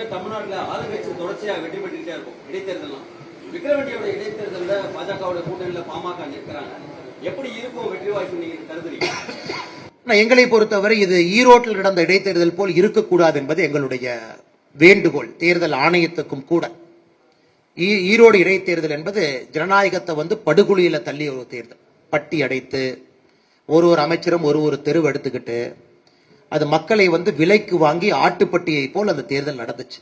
எப்பொழுதுமே தமிழ்நாட்டில் ஆளுங்கட்சி தொடர்ச்சியாக வெற்றி பெற்றுக்கிட்டே இருக்கும். இடைத்தேர்தலாம் விக்ரவண்டியோட இடைத்தேர்தலில் பாஜகவோட கூட்டணியில் பாமக நிற்கிறாங்க. எப்படி இருக்கும் வெற்றி வாய்ப்பு நீங்க கருதுறீங்க? எங்களை பொறுத்தவரை இது ஈரோட்டில் நடந்த இடைத்தேர்தல் போல் இருக்கக்கூடாது என்பது எங்களுடைய வேண்டுகோள் தேர்தல் ஆணையத்துக்கும் கூட. ஈரோடு இடைத்தேர்தல் என்பது ஜனநாயகத்தை வந்து படுகொலியில தள்ளிய ஒரு தேர்தல். பட்டி அடைத்து ஒரு ஒரு அமைச்சரும் ஒரு ஒரு தெருவு எடுத்துக்கிட்டு அது மக்களை வந்து விலைக்கு வாங்கி ஆட்டுப்பட்டியை போல் அந்த தேர்தல் நடந்துச்சு.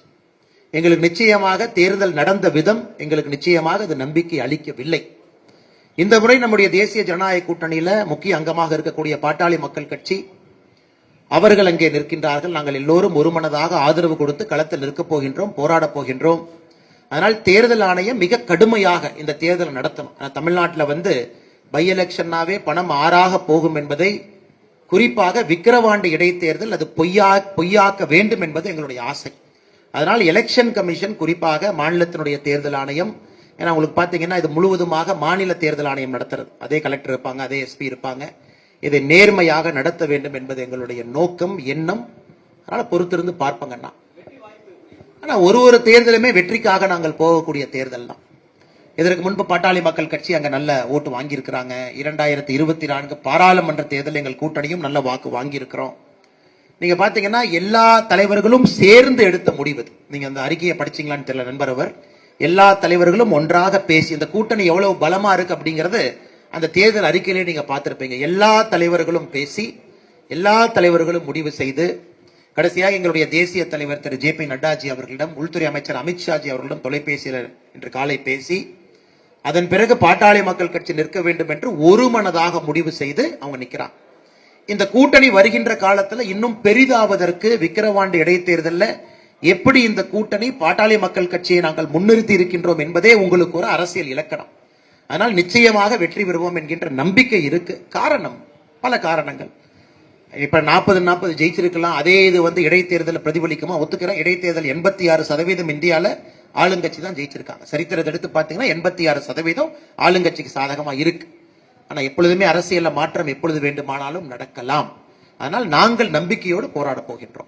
எங்களுக்கு நிச்சயமாக தேர்தல் நடந்த விதம் எங்களுக்கு நிச்சயமாக அது நம்பிக்கை அளிக்கவில்லை. இந்த முறை நம்முடைய தேசிய ஜனநாயக கூட்டணியில முக்கிய அங்கமாக இருக்கக்கூடிய பாட்டாளி மக்கள் கட்சி அவர்கள் அங்கே நிற்கின்றார்கள். நாங்கள் எல்லோரும் ஒருமனதாக ஆதரவு கொடுத்து களத்தில் நிற்கப் போகின்றோம் போராடப் போகின்றோம். அதனால் தேர்தல் ஆணையம் மிக கடுமையாக இந்த தேர்தலை நடத்தணும். ஆனால் தமிழ்நாட்டில் வந்து பை எலெக்ஷன்னாவே பணம் ஆறாக போகும் என்பதை குறிப்பாக விக்கிரவாண்டி இடைத்தேர்தல் அது பொய்யா பொய்யாக்க வேண்டும் என்பது எங்களுடைய ஆசை. அதனால் எலெக்ஷன் கமிஷன் குறிப்பாக மாநிலத்தினுடைய தேர்தல் ஆணையம் ஏன்னா உங்களுக்கு பார்த்தீங்கன்னா இது முழுவதுமாக மாநில தேர்தல் ஆணையம் நடத்துறது. அதே கலெக்டர் இருப்பாங்க அதே எஸ்பி இருப்பாங்க. இதை நேர்மையாக நடத்த வேண்டும் என்பது எங்களுடைய நோக்கம் எண்ணம். அதனால் பொறுத்திருந்து பார்ப்பங்கண்ணா. ஆனால் ஒரு ஒரு தேர்தலுமே வெற்றிக்காக நாங்கள் போகக்கூடிய தேர்தல் தான். இதற்கு முன்பு பாட்டாளி மக்கள் கட்சி அங்க நல்ல ஓட்டு வாங்கியிருக்கிறாங்க. இரண்டாயிரத்தி இருபத்தி நான்கு பாராளுமன்ற தேர்தல் எங்கள் கூட்டணியும் நல்ல வாக்கு வாங்கியிருக்கிறோம். நீங்க பாத்தீங்கன்னா எல்லா தலைவர்களும் சேர்ந்து எடுத்த முடிவு நீங்க அந்த அறிக்கையை படிச்சீங்களான்னு தெரியல நண்பர் அவர். எல்லா தலைவர்களும் ஒன்றாக பேசி இந்த கூட்டணி எவ்வளவு பலமா இருக்கு அப்படிங்கறது அந்த தேர்தல் அறிக்கையிலே நீங்க பார்த்திருப்பீங்க. எல்லா தலைவர்களும் பேசி எல்லா தலைவர்களும் முடிவு செய்து கடைசியாக எங்களுடைய தேசிய தலைவர் திரு ஜே பி நட்டாஜி அவர்களிடம் உள்துறை அமைச்சர் அமித்ஷாஜி அவர்களிடம் தொலைபேசியில் இன்று காலை பேசி அதன் பிறகு பாட்டாளி மக்கள் கட்சி நிற்க வேண்டும் என்று ஒரு மனதாக முடிவு செய்து அவங்க நிற்கிறான் இந்த கூட்டணி வருகின்ற காலத்துல இன்னும் பெரிதாவதற்கு விக்கிரவாண்டி இடைத்தேர்தலில் எப்படி இந்த கூட்டணி பாட்டாளி மக்கள் கட்சியை நாங்கள் முன்னிறுத்தி இருக்கின்றோம் என்பதே உங்களுக்கு ஒரு அரசியல் இலக்கணம். அதனால் நிச்சயமாக வெற்றி பெறுவோம் என்கின்ற நம்பிக்கை இருக்கு. காரணம் பல காரணங்கள். இப்ப நாற்பது நாற்பது ஜெயிச்சிருக்கலாம். அதே இது வந்து இடைத்தேர்தல் பிரதிபலிக்குமா? ஒத்துக்கிறேன் இடைத்தேர்தல் எண்பத்தி ஆறு சதவீதம் இந்தியால ஆளுங்கட்சி தான் ஜெயிச்சிருக்காங்க. சரித்திரத்தை எடுத்து பார்த்தீங்கன்னா எண்பத்தி ஆறு சதவீதம் ஆளுங்கட்சிக்கு சாதகமா இருக்கு. ஆனா எப்பொழுதுமே அரசியலில் மாற்றம் எப்பொழுது வேண்டுமானாலும் நடக்கலாம். அதனால் நாங்கள் நம்பிக்கையோடு போராட போகின்றோம்.